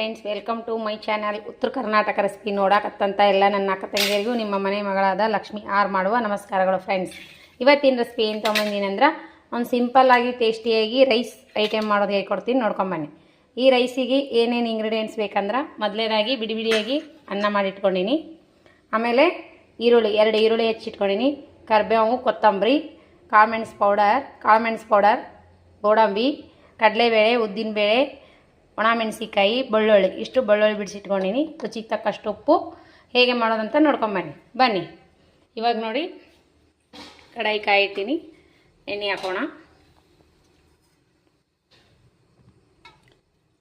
Friends, welcome to my channel Uttara Karnataka recipe ನೋಡಕತ್ತಂತ ಎಲ್ಲ ನನ್ನ ಅಕ್ಕ ತಂಗಿಯರಿಗೂ, ನಿಮ್ಮ ಮನೆ ಮಗಳಾದ ಲಕ್ಷ್ಮಿ ಆರ್ ಮಾಡುವ ನಮಸ್ಕಾರಗಳು ಫ್ರೆಂಡ್ಸ್. ಇವತ್ತಿನ ರೆಸಿಪಿ ಏನು ತೊಗೊಂಬಂದಿನಂದ್ರೆ ಒಂದು ಸಿಂಪಲ್ಲಾಗಿ ಟೇಸ್ಟಿಯಾಗಿ ರೈಸ್ ಐಟಮ್ ಮಾಡೋದು ಹೇಳ್ಕೊಡ್ತೀನಿ ನೋಡ್ಕೊಂಬನ್ನಿ ಈ ರೈಸಿಗೆ ಏನೇನು ಇಂಗ್ರೀಡಿಯೆಂಟ್ಸ್ ಬೇಕಂದ್ರೆ, ಮೊದಲೇದಾಗಿ ಬಿಡಿ ಬಿಡಿಯಾಗಿ ಅನ್ನ ಮಾಡಿಟ್ಕೊಂಡಿನಿ. ಆಮೇಲೆ ಈರುಳ್ಳಿ, ಎರಡು ಈರುಳ್ಳಿ ಹೆಚ್ಚಿಟ್ಕೊಂಡಿನಿ. ಕರ್ಬೇವು ಕೊತ್ತಂಬರಿ ಕಾಮೆಂಟ್ಸ್ ಪೌಡರ್ ಕಾಮೆಂಟ್ಸ್ ಪೌಡರ್ ಗೋಡಂಬಿ, ಕಡಲೆಬೇಳೆ, ಉದ್ದಿನಬೇಳೆ ಒಣಮೆಣಸಿಕಾಯಿ ಬೆಳ್ಳುಳ್ಳಿ. ಇಷ್ಟು ಬೆಳ್ಳುಳ್ಳಿ ಬಿಡಿಸಿಟ್ಕೊಂಡಿನಿ. ರುಚಿಗೆ ತಕ್ಕಷ್ಟು ಉಪ್ಪು. ಹೇಗೆ ಮಾಡೋದಂತ ನೋಡ್ಕೊಂಬನ್ನಿ ಬನ್ನಿ. ಇವಾಗ ನೋಡಿ, ಕಡಾಯಿ ಕಾಯಿ ಎಣ್ಣೆ ಹಾಕೋಣ.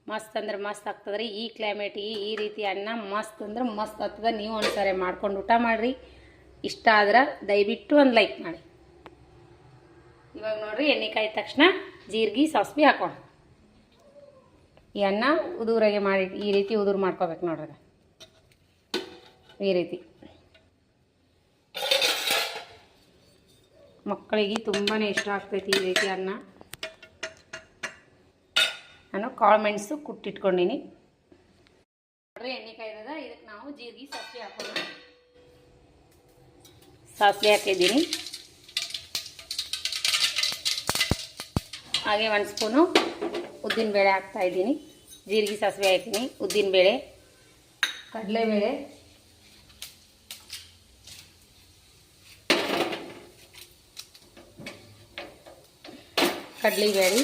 ಮಸ್ತ್ ಅಂದ್ರೆ ಮಸ್ತ್ ಆಗ್ತದ್ರಿ. ಈ ಕ್ಲೈಮೇಟಿಗೆ ಈ ರೀತಿ ಅನ್ನ ಮಸ್ತ್ ಅಂದ್ರೆ ಮಸ್ತ್ ಆಗ್ತದ. ನೀವು ಒಂದ್ಸರಿ ಮಾಡ್ಕೊಂಡು ಊಟ ಮಾಡಿರಿ. ಇಷ್ಟ ಆದ್ರೆ ದಯವಿಟ್ಟು ಒಂದು ಲೈಕ್ ಮಾಡಿ. ಇವಾಗ ನೋಡ್ರಿ, ಎಣ್ಣೆ ಕಾಯಿದ ತಕ್ಷಣ ಜೀರಿಗೆ ಸಾಸ್ಬಿ ಹಾಕೋಣ. ಈ ಅನ್ನ ಉದುರಾಗೆ ಮಾಡಿ, ಈ ರೀತಿ ಉದುರು ಮಾಡ್ಕೋಬೇಕು ನೋಡ್ರಿ. ಈ ರೀತಿ. ಮಕ್ಕಳಿಗೆ ತುಂಬಾ ಇಷ್ಟ ಆಗ್ತೈತಿ ಈ ರೀತಿ ಅನ್ನ. ನಾನು ಕಾಳು ಮೆಣಸು ಕುಟ್ಟಿಟ್ಕೊಂಡೀನಿ. ನೋಡ್ರಿ ಎಣ್ಣೆ ಕಾಯ್ದದ ಇದಕ್ಕೆ ನಾವು ಜೀರಿಗೆ ಸಾಸಿವೆ ಹಾಕೋಣ. ಸಾಸಿವೆ ಹಾಕಿದ್ದೀನಿ. ಹಾಗೆ ಒಂದು ಸ್ಪೂನು ಉದ್ದಿನಬೇಳೆ ಹಾಕ್ತಾ ಇದ್ದೀನಿ. ಜೀರಿಗೆ ಸಾಸಿವೆ ಹಾಕ್ತೀನಿ. ಉದ್ದಿನಬೇಳೆ ಕಡಲೆಬೇಳೆ ಕಡಲೆಬೇಳೆ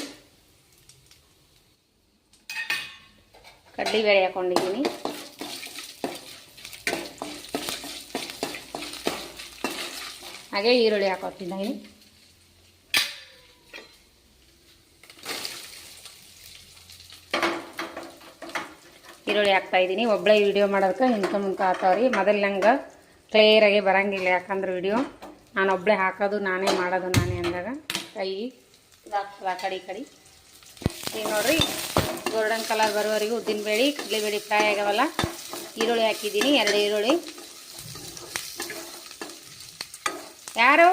ಕಡಲೆಬೇಳೆ ಹಾಕೊಂಡಿದ್ದೀನಿ. ಹಾಗೆ ಈರುಳ್ಳಿ ಹಾಕೋತಿದ್ದೀನಿ. ಈರುಳ್ಳಿ ಹಾಕ್ತಾ ಇದ್ದೀನಿ ಒಬ್ಬಳೇ ವಿಡಿಯೋ ಮಾಡೋದಕ್ಕೆ ಹಿಂದ್ಕ ಮುಂಕ ಹಾಕ್ತಾವ್ರಿ ಮೊದಲು ನಂಗೆ ಕ್ಲಿಯರಾಗಿ ಬರಂಗಿಲ್ಲ ಯಾಕಂದ್ರೆ ವಿಡಿಯೋ ನಾನು ಒಬ್ಬಳೇ ಹಾಕೋದು, ನಾನೇ ಮಾಡೋದು, ನಾನೇ ಅಂದಾಗ. ಕೈ ಇದಾಗ್ತದೆ ಆ ಕಡೆ ಈ ಕಡೆ. ಈಗ ನೋಡ್ರಿ ಗೋಲ್ಡನ್ ಕಲರ್ ಬರುವವರೆಗೂ ಉದ್ದಿನಬೇಳೆ ಕಡಲೆಬೇಳೆ ಫ್ರೈ ಆಗವಲ್ಲ ಈರುಳ್ಳಿ ಹಾಕಿದ್ದೀನಿ, ಎರಡು ಈರುಳ್ಳಿ. ಯಾರು?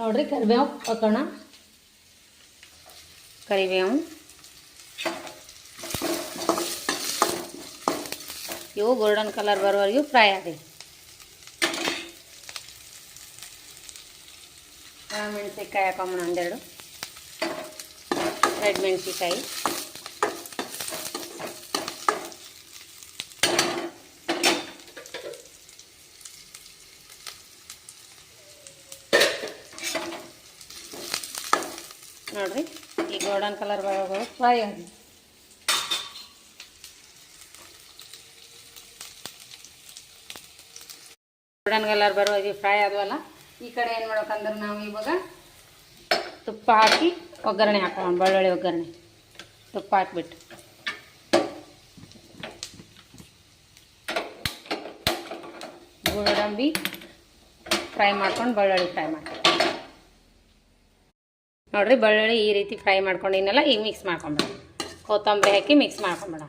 ನೋಡ್ರಿ, ಕರಿಬೇವು ಹಾಕೋಣ. ಕರಿಬೇವು ಇವು ಗೋಲ್ಡನ್ ಕಲರ್ ಬರೋವರೆಗೂ ಫ್ರೈ ಆಗಲಿ ಮೆಣಸಿನ್ಕಾಯಿ ಹಾಕೊಂಬೋಣ ಒಂದೆರಡು ರೆಡ್ ಮೆಣಸಿನ್ಕಾಯಿ ನೋಡ್ರಿ ಈ ಗೋಲ್ಡನ್ ಕಲರ್ ಬರೋದು ಫ್ರೈ ಆಗಿ ಗೋಲ್ಡನ್ ಕಲರ್ ಬರುವಾಗ ಫ್ರೈ ಆದ್ವಲ್ಲ ಈ ಕಡೆ ಏನು ಮಾಡ್ಬೇಕಂದ್ರೆ ನಾವು ಇವಾಗ ತುಪ್ಪ ಹಾಕಿ ಒಗ್ಗರಣೆ ಹಾಕೋಣ ಬೆಳ್ಳುಳ್ಳಿ ಒಗ್ಗರಣೆ. ತುಪ್ಪ ಹಾಕ್ಬಿಟ್ಟು. ಗೋಡಂಬಿ ಫ್ರೈ ಮಾಡ್ಕೊಂಡು ಬೆಳ್ಳುಳ್ಳಿ ಫ್ರೈ ಮಾಡ್ಕೊಂಡು ನೋಡ್ರಿ ಬೆಳ್ಳುಳ್ಳಿ ಈ ರೀತಿ ಫ್ರೈ ಮಾಡ್ಕೊಂಡಿನಲ್ಲ ಈಗ ಮಿಕ್ಸ್ ಮಾಡ್ಕೊಂಬಿಡ ಕೊತ್ತಂಬರಿ ಹಾಕಿ ಮಿಕ್ಸ್ ಮಾಡ್ಕೊಂಬಿಡ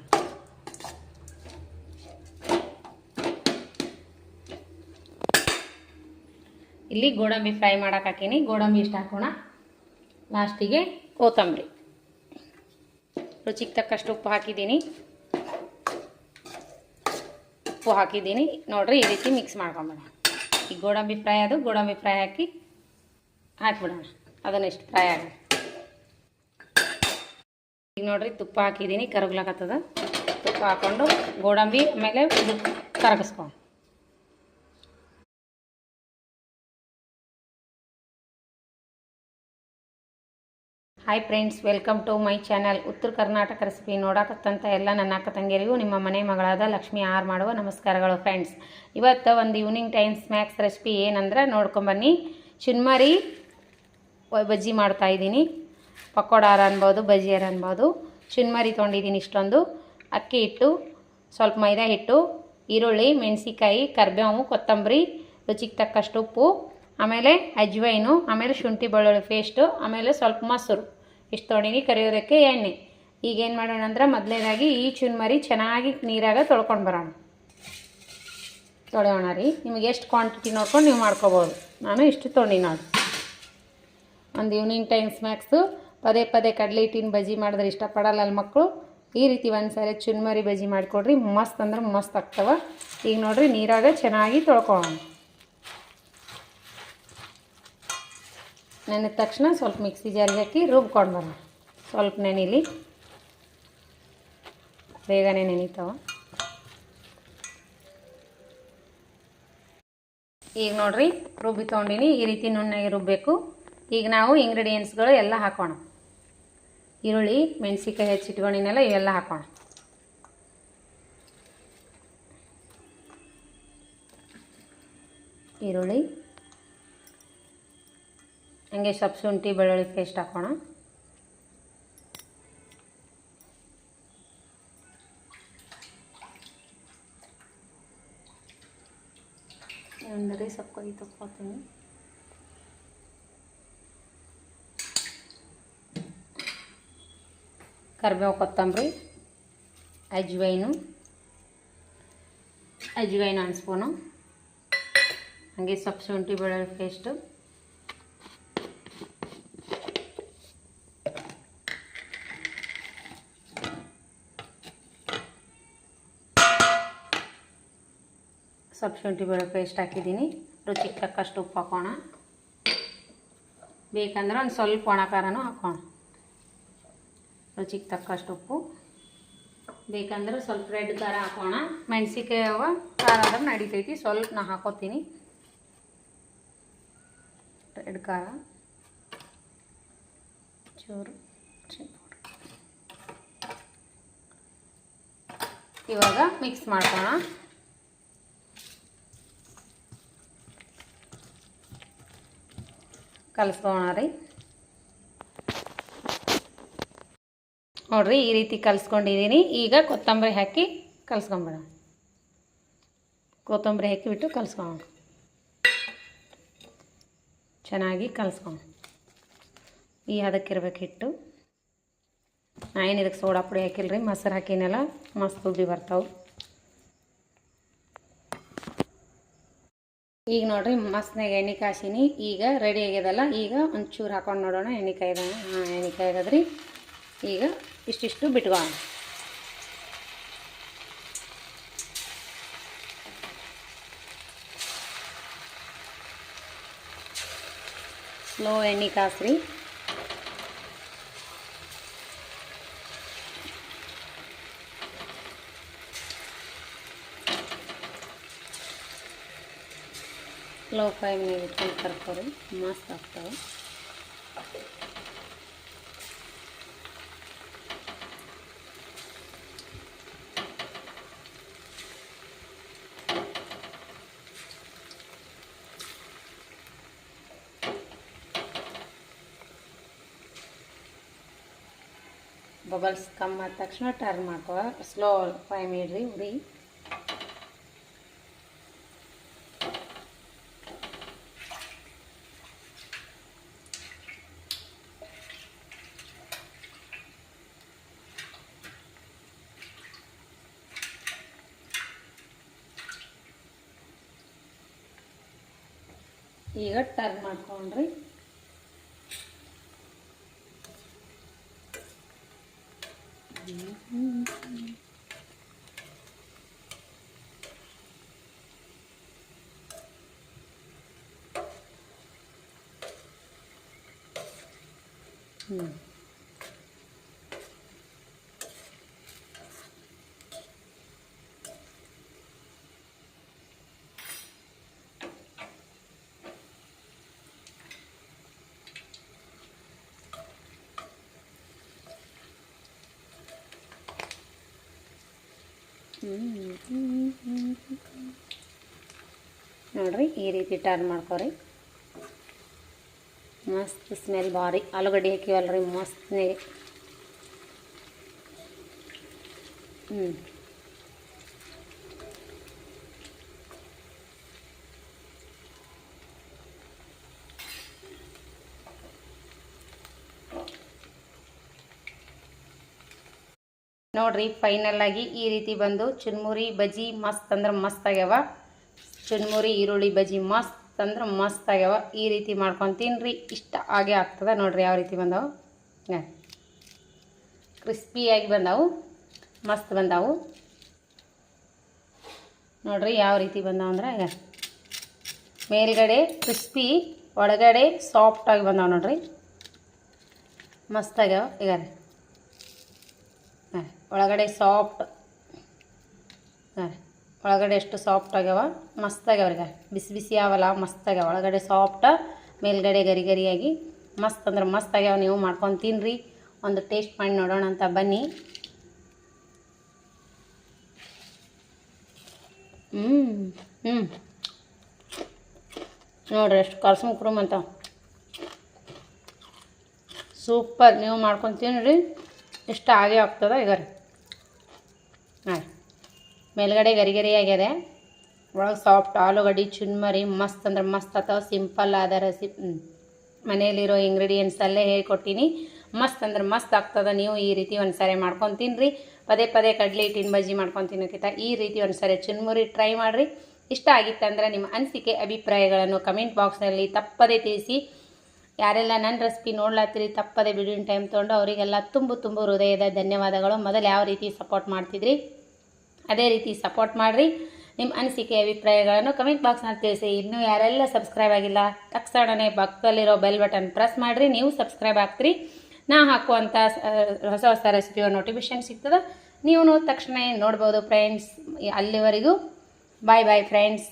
ಇಲ್ಲಿ ಗೋಡಂಬಿ ಫ್ರೈ ಮಾಡಕ್ಕೆ ಹಾಕೀನಿ. ಗೋಡಂಬಿ ಇಷ್ಟು ಹಾಕೋಣ. ಲಾಸ್ಟಿಗೆ ಕೊತ್ತಂಬರಿ. ರುಚಿಗೆ ತಕ್ಕಷ್ಟು ಉಪ್ಪು ಹಾಕಿದ್ದೀನಿ. ಉಪ್ಪು ಹಾಕಿದ್ದೀನಿ. ನೋಡ್ರಿ ಈ ರೀತಿ ಮಿಕ್ಸ್ ಮಾಡ್ಕೊಂಬಿಡ ಈ ಗೋಡಂಬಿ ಫ್ರೈ ಅದು ಗೋಡಂಬಿ ಫ್ರೈ ಹಾಕಿ ಹಾಕ್ಬಿಡೋಣ. ಅದನ್ನ ಇಷ್ಟು ಫ್ರೈ ಆಗಿ ಈಗ ನೋಡ್ರಿ ತುಪ್ಪ ಹಾಕಿದ್ದೀನಿ ಕರಗ್ಲಾಕತ್ತದ ತುಪ್ಪ ಹಾಕ್ಕೊಂಡು ಗೋಡಂಬಿ ಆಮೇಲೆ ಇದು ಕರಗಿಸ್ಕೊಂಡು hi friends welcome to my channel Uttara Karnataka recipe ನೋಡಕತ್ತಂತ ಎಲ್ಲ ನನ್ನ ಅಕ್ಕ ತಂಗಿಯರಿಗೂ, ನಿಮ್ಮ ಮನೆ ಮಗಳಾದ ಲಕ್ಷ್ಮಿ ಆರ್ ಮಾಡುವ ನಮಸ್ಕಾರಗಳು ಫ್ರೆಂಡ್ಸ್ ಇವತ್ತು ಒಂದು ಈವ್ನಿಂಗ್ ಟೈಮ್ ಸ್ನ್ಯಾಕ್ಸ್ ರೆಸಿಪಿ ಏನಂದ್ರೆ ನೋಡ್ಕೊಂಬನ್ನಿ ಚುನ್ಮರಿ ಬಜ್ಜಿ ಮಾಡ್ತಾ ಇದ್ದೀನಿ. ಪಕೋಡಾರ ಅನ್ಬೋದು ಬಜ್ಜಿಯಾರ ಅನ್ಬೋದು. ಚುನ್ಮರಿ ತೊಗೊಂಡಿದ್ದೀನಿ ಇಷ್ಟೊಂದು. ಅಕ್ಕಿ ಹಿಟ್ಟು, ಸ್ವಲ್ಪ ಮೈದಾ ಹಿಟ್ಟು, ಈರುಳ್ಳಿ ಮೆಣಸಿಕಾಯಿ ಕರಿಬೇವು, ಕೊತ್ತಂಬರಿ, ರುಚಿಗೆ ತಕ್ಕಷ್ಟು ಉಪ್ಪು, ಆಮೇಲೆ ಅಜ್ವೈನು, ಆಮೇಲೆ ಶುಂಠಿ ಬೆಳ್ಳುಳ್ಳಿ ಪೇಸ್ಟು ಆಮೇಲೆ ಸ್ವಲ್ಪ ಮೊಸರು. ಇಷ್ಟು ತೊಗೊಂಡಿನಿ ಕರಿಯೋದಕ್ಕೆ ಎಣ್ಣೆ. ಈಗ ಏನು ಮಾಡೋಣ ಅಂದ್ರೆ ಮೊದಲನೇದಾಗಿ ಈ ಚುನ್ಮರಿ ಚೆನ್ನಾಗಿ ನೀರಾಗ ತೊಳ್ಕೊಂಡು ಬರೋಣ. ತೊಳೆಯೋಣ ರೀ. ನಿಮಗೆ ಎಷ್ಟು ಕ್ವಾಂಟಿಟಿ ನೋಡ್ಕೊಂಡು ನೀವು ಮಾಡ್ಕೋಬೋದು. ನಾನು ಇಷ್ಟು ತೊಗೊಂಡಿನಿ ನೋಡಿ. ಒಂದು ಈವ್ನಿಂಗ್ ಟೈಮ್ ಸ್ನ್ಯಾಕ್ಸು ಪದೇ ಪದೇ ಕಡಲೆ ಹಿಟ್ಟಿನ ಬಜ್ಜಿ ಮಾಡಿದ್ರೆ ಇಷ್ಟಪಡಲ್ಲ ಅಲ್ಲಿ ಮಕ್ಕಳು ಈ ರೀತಿ ಒಂದು ಸಾರಿ ಚುನ್ಮರಿ ಬಜ್ಜಿ ಮಾಡಿಕೊಡ್ರಿ, ಮಸ್ತ್ ಅಂದ್ರೆ ಮಸ್ತ್ ಆಗ್ತವ. ಈಗ ನೋಡ್ರಿ ನೀರಾಗ ಚೆನ್ನಾಗಿ ತೊಳ್ಕೊಳ್ಳೋಣ ನೆನೆದ ತಕ್ಷಣ ಸ್ವಲ್ಪ ಮಿಕ್ಸಿ ಜಾರಿಗೆ ಹಾಕಿ ರುಬ್ಕೊಂಡು ಬರೋಣ. ಸ್ವಲ್ಪ ನೆನೀಲಿ. ಬೇಗನೆ ನೆನೀತಾವ. ಈಗ ನೋಡ್ರಿ, ರುಬ್ಬಿ ತೊಗೊಂಡಿನಿ, ಈ ರೀತಿ ನುಣ್ಣಗೆ ರುಬ್ಬಬೇಕು ಈಗ ನಾವು ಇಂಗ್ರೀಡಿಯೆಂಟ್ಸ್ಗಳು ಎಲ್ಲ ಹಾಕೋಣ. ಈರುಳ್ಳಿ ಮೆಣಸಿಕಾಯಿ ಹೆಚ್ಚಿಟ್ಕೊಂಡಿನೆಲ್ಲ, ಇವೆಲ್ಲ ಹಾಕೋಣ. ಈರುಳ್ಳಿ. ಹಂಗೆ ಸೊಪ್ಪು ಶುಂಠಿ ಬೆಳ್ಳುಳ್ಳಿ ಪೇಸ್ಟ್ ಹಾಕೋಣ. ಅಂದರೆ ಸ್ವಲ್ಪ ಕೈ ತಕ್ಕೋತೀನಿ ಕರಿಬೇವು ಕೊತ್ತಂಬರಿ ಅಜ್ವೈನು ಅಜ್ವೈನ್ ಒಂದು ಸ್ಪೂನು, ಹಾಗೆ ಸ್ವಲ್ಪ ಶುಂಠಿ ಬೆಳ್ಳುಳ್ಳಿ ಪೇಸ್ಟು. ಸ್ವಲ್ಪ ಶುಂಠಿ ಬೆಳ್ಳುಳ್ಳಿ ಪೇಸ್ಟ್ ಹಾಕಿದ್ದೀನಿ. ರುಚಿಗೆ ತಕ್ಕಷ್ಟು ಉಪ್ಪು ಹಾಕೋಣ. ಬೇಕಂದ್ರೆ ಒಂದು ಸ್ವಲ್ಪ ಒಣ ಹಾಕೋಣ. ರುಚಿಗೆ ತಕ್ಕಷ್ಟು ಉಪ್ಪು. ಬೇಕಂದ್ರೆ ಸ್ವಲ್ಪ ರೆಡ್ ಖಾರ ಹಾಕೋಣ. ಮೆಣಸಿಕಾಯಿ ಅವ ಖಾರ ಆದ್ರೆ ನಡಿತೈತಿ. ಸ್ವಲ್ಪ ನಾ ಹಾಕೋತೀನಿ. ರೆಡ್ ಖಾರ. ಚೂರು ಇವಾಗ ಮಿಕ್ಸ್ ಮಾಡ್ಕೋಣ. ಕಲಸ್ಕೋಣ ರೀ. ನೋಡ್ರಿ ಈ ರೀತಿ ಕಲಿಸ್ಕೊಂಡಿದ್ದೀನಿ ಈಗ ಕೊತ್ತಂಬರಿ ಹಾಕಿ ಕಲಿಸ್ಕೊಂಬಿಡ ಕೊತ್ತಂಬರಿ ಹಾಕಿಬಿಟ್ಟು ಕಲಿಸ್ಕೊಳ್ಳೋಣ ಚೆನ್ನಾಗಿ ಕಲಿಸ್ಕೊಂಡು ಈ ಹದಕ್ಕಿರ್ಬೇಕು ಹಿಟ್ಟು. ಏನು ಇದಕ್ಕೆ ಸೋಡಾ ಪುಡಿ ಹಾಕಿಲ್ರಿ? ಮೊಸರು ಹಾಕಿನೆಲ್ಲ, ಮಸ್ತ್ ಉಬ್ಬಿ ಬರ್ತಾವೆ. ಈಗ ನೋಡ್ರಿ ಮಸ್ತ್ನಾಗ ಎಣ್ಣೆ ಕಾಸಿನಿ. ಈಗ ರೆಡಿ ಆಗ್ಯದಲ್ಲ, ಈಗ ಒಂಚೂರು ಹಾಕೊಂಡು ನೋಡೋಣ ಎಣ್ಣೆ ಕಾಯ್ದ ಹಾಂ, ಎಣ್ಣೆ ಕಾಯ್ದದ್ರಿ. ಈಗ ಇಷ್ಟಿಷ್ಟು ಬಿಟ್ಕೋಣ ಸ್ಲೋ ಎಣ್ಣೆ ಕಾಸ್ರಿ ಲೋ ಫ್ಲೇಮ್ನಾಗ ಇಟ್ಕೊಂಡು ಕರ್ಕೋರಿ ಮಸ್ತ್ ಆಗ್ತವೆ ಬಬಲ್ಸ್ ಕಮ್ಮಿ ತಕ್ಷಣ ಟರ್ನ್ ಮಾಡ್ಕೋ. ಸ್ಲೋ ಫ್ಲೇಮ್ ಇಡ್ರಿ ಉರಿ ಈಗ ಟರ್ನ್ ಮಾಡ್ಕೊಂಡ್ರಿ. ಹ್ಞೂ ನೋಡ್ರಿ ಈ ರೀತಿ ಟರ್ನ್ ಮಾಡ್ಕೊರಿ. ಮಸ್ತ್ ಸ್ಮೆಲ್ ಭಾರಿ ಆಲೂಗಡ್ಡೆ ಹಾಕಿವಲ್ರಿ ಮಸ್ತ್ನೇ ಹ್ಞೂ ನೋಡ್ರಿ ಫೈನಲ್ ಆಗಿ ಈ ರೀತಿ ಬಂದು ಚುನ್ಮುರಿ ಬಜಿ ಮಸ್ತ್ ಅಂದ್ರೆ ಮಸ್ತ್ ಆಗ್ಯಾವ. ಚುನ್ಮುರಿ, ಈರುಳ್ಳಿ ಬಜಿ ಮಸ್ತ್ ಅಂದ್ರೆ ಮಸ್ತ್ ಆಗ್ಯಾವ. ಈ ರೀತಿ ಮಾಡ್ಕೊಂಡು ಇಷ್ಟ ಆಗೇ ಆಗ್ತದೆ ನೋಡ್ರಿ ಯಾವ ರೀತಿ ಬಂದಾವು. ಕ್ರಿಸ್ಪಿಯಾಗಿ ಬಂದಾವು, ಮಸ್ತ್ ಬಂದಾವು. ನೋಡ್ರಿ ಯಾವ ರೀತಿ ಬಂದವು ಅಂದ್ರೆ ಮೇಲ್ಗಡೆ ಕ್ರಿಸ್ಪಿ ಒಳಗಡೆ ಸಾಫ್ಟಾಗಿ ಬಂದಾವ ನೋಡ್ರಿ. ಮಸ್ತ್ ಆಗ್ಯಾವ, ಈಗ ಒಳಗಡೆ ಸಾಫ್ಟ್ ಒಳಗಡೆ ಎಷ್ಟು ಸಾಫ್ಟ್ ಆಗ್ಯಾವ? ಮಸ್ತ್ ಆಗ್ಯಾವ ಈಗ. ಬಿಸಿ ಬಿಸಿ ಅವಲ್ಲ ಮಸ್ತಾಗ್ಯಾವ ಒಳಗಡೆ ಸಾಫ್ಟ ಮೇಲ್ಗಡೆ ಗರಿ ಗರಿಯಾಗಿ ಮಸ್ತ್ ಅಂದ್ರೆ ಮಸ್ತ್ ಆಗ್ಯಾವ. ನೀವು ಮಾಡ್ಕೊಂಡು ತಿನ್ರಿ ಒಂದು ಟೇಸ್ಟ್ ಮಾಡಿ ನೋಡೋಣ ಅಂತ ಬನ್ನಿ. ಹ್ಞೂ ಹ್ಞೂ ನೋಡ್ರಿ ಎಷ್ಟು ಕಲ್ಸಮ್ ಕುರುಮ್ ಅಂತ ಸೂಪರ್. ನೀವು ಮಾಡ್ಕೊಂಡು ತಿನ್ರಿ ಇಷ್ಟ ಆಗೇ ಆಗ್ತದೆ ಈಗ ರೀ. ಮೇಲ್ಗಡೆ ಗರಿ ಆಗ್ಯದೆ ಒಳಗೆ ಸಾಫ್ಟ್ ಆಲೂಗಡ್ಡೆ, ಚುನ್ಮರಿ, ಮಸ್ತ್ ಅಂದ್ರೆ ಮಸ್ತ್ ಅಥವಾ ಸಿಂಪಲ್ ಆದ ರೆಸಿ ಮನೆಯಲ್ಲಿರೋ ಇಂಗ್ರೀಡಿಯೆಂಟ್ಸ್ ಅಲ್ಲೇ ಹೇಳ್ಕೊಟ್ಟಿನಿ ಮಸ್ತ್ ಅಂದ್ರೆ ಮಸ್ತ್ ಆಗ್ತದೆ, ನೀವು ಈ ರೀತಿ ಒಂದು ಸಾರಿ ಮಾಡ್ಕೊಂಡು ಪದೇ ಪದೇ ಕಡಲೆ ಹಿಟ್ಟಿನ ಬಜ್ಜಿ ಮಾಡ್ಕೊಂಡು ತಿನ್ನೋಕ್ಕಿಂತ ಈ ರೀತಿ ಒಂದು ಸಾರಿ ಚುನ್ಮುರಿ ಟ್ರೈ ಮಾಡಿರಿ. ಇಷ್ಟ ಆಗಿತ್ತಂದ್ರೆ ನಿಮ್ಮ ಅನಿಸಿಕೆ, ಅಭಿಪ್ರಾಯಗಳನ್ನು ಕಮೆಂಟ್ ಬಾಕ್ಸ್ನಲ್ಲಿ ತಪ್ಪದೇ ತಿಳಿಸಿ. ಯಾರೆಲ್ಲ ನನ್ನ ರೆಸಿಪಿ ನೋಡ್ಲಾತ್ತೀರಿ, ತಪ್ಪದೆ ಬಿಡುವಿನ ಟೈಮ್ ತೊಗೊಂಡು ಅವರಿಗೆಲ್ಲ ತುಂಬು ತುಂಬು ಹೃದಯದ ಧನ್ಯವಾದಗಳು. ಮೊದಲು ಯಾವ ರೀತಿ ಸಪೋರ್ಟ್ ಮಾಡ್ತಿದ್ರಿ? ಅದೇ ರೀತಿ ಸಪೋರ್ಟ್ ಮಾಡಿರಿ. ನಿಮ್ಮ ಅನಿಸಿಕೆ, ಅಭಿಪ್ರಾಯಗಳನ್ನು ಕಮೆಂಟ್ ಬಾಕ್ಸ್ನಲ್ಲಿ ತಿಳಿಸಿ. ಇನ್ನೂ ಯಾರೆಲ್ಲ ಸಬ್ಸ್ಕ್ರೈಬ್ ಆಗಿಲ್ಲ ತಕ್ಷಣವೇ ಪಕ್ಕದಲ್ಲಿರೋ ಬೆಲ್ ಬಟನ್ ಪ್ರೆಸ್ ಮಾಡಿರಿ. ನೀವು ಸಬ್ಸ್ಕ್ರೈಬ್ ಆಗ್ತೀರಿ. ನಾ ಹಾಕುವಂಥ ಹೊಸ ಹೊಸ ರೆಸಿಪಿಯ ನೋಟಿಫಿಕೇಶನ್ ಸಿಗ್ತದೆ. ನೀವು ತಕ್ಷಣ ನೋಡ್ಬೋದು ಫ್ರೆಂಡ್ಸ್ ಅಲ್ಲಿವರೆಗೂ. ಬಾಯ್ ಬಾಯ್ ಫ್ರೆಂಡ್ಸ್